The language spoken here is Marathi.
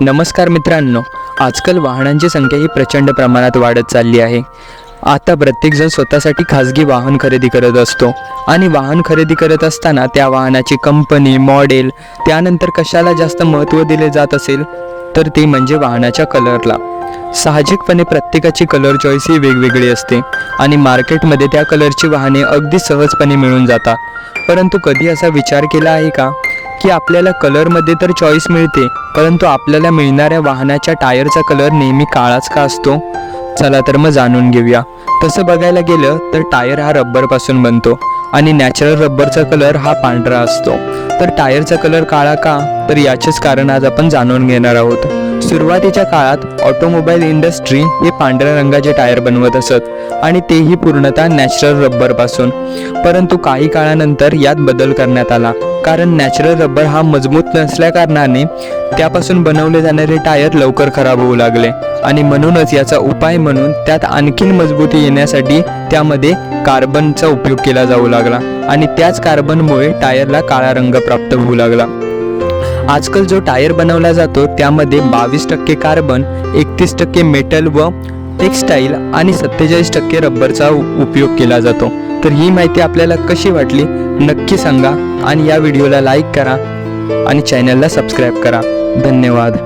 नमस्कार मित्रांनो आजकाल वाहनांची संख्या ही प्रचंड प्रमाणात वाढत चालली आहे. आता प्रत्येकजण स्वतःसाठी खाजगी वाहन खरेदी करत असतो आणि वाहन खरेदी करत असताना त्या वाहनाची कंपनी मॉडेल त्यानंतर कशाला जास्त महत्त्व दिले जात असेल तर ते म्हणजे वाहनाच्या कलरला. साहजिकपणे प्रत्येकाची कलर चॉईस ही वेगवेगळी असते आणि मार्केटमध्ये त्या कलरची वाहने अगदी सहजपणे मिळून जातात. परंतु कधी असा विचार केला आहे का? की आपल्याला कलरमध्ये तर चॉईस मिळते परंतु आपल्याला मिळणाऱ्या वाहनाच्या टायरचा कलर नेहमी काळाच का असतो? चला तर मग जाणून घेऊया. तसं बघायला गेलं तर टायर हा रब्बरपासून बनतो आणि नॅचरल रब्बरचा कलर हा पांढरा असतो. तर टायरचा कलर काळा का? तर याचेच कारण आज आपण जाणून घेणार आहोत. सुरुवातीच्या काळात ऑटोमोबाईल इंडस्ट्री हे पांढऱ्या रंगाचे टायर बनवत असत आणि तेही पूर्णतः नॅचरल रब्बरपासून. परंतु काही काळानंतर यात बदल करण्यात आला. कारण नॅचरल रबर हा मजबूत नसल्याकारणाने त्यापासून बनवले जाणारे टायर लवकर खराब होऊ लागले. आणि म्हणूनच याचा उपाय म्हणून त्यात आणखीन मजबूती येण्यासाठी त्यामध्ये कार्बनचा उपयोग केला जाऊ लागला आणि त्याच कार्बनमुळे टायरला काळा रंग प्राप्त होऊ लागला. आजकाल जो टायर बनवला जातो त्यामध्ये बावीस टक्के कार्बन एकतीस टक्के मेटल व टेक्स्टाईल आणि सत्तेचाळीस टक्के रबरचा उपयोग केला जातो. तर ही माहिती आपल्याला कशी वाटली नक्की सांगा आणि या व्हिडिओला लाईक करा आणि चॅनलला सबस्क्राईब करा. धन्यवाद.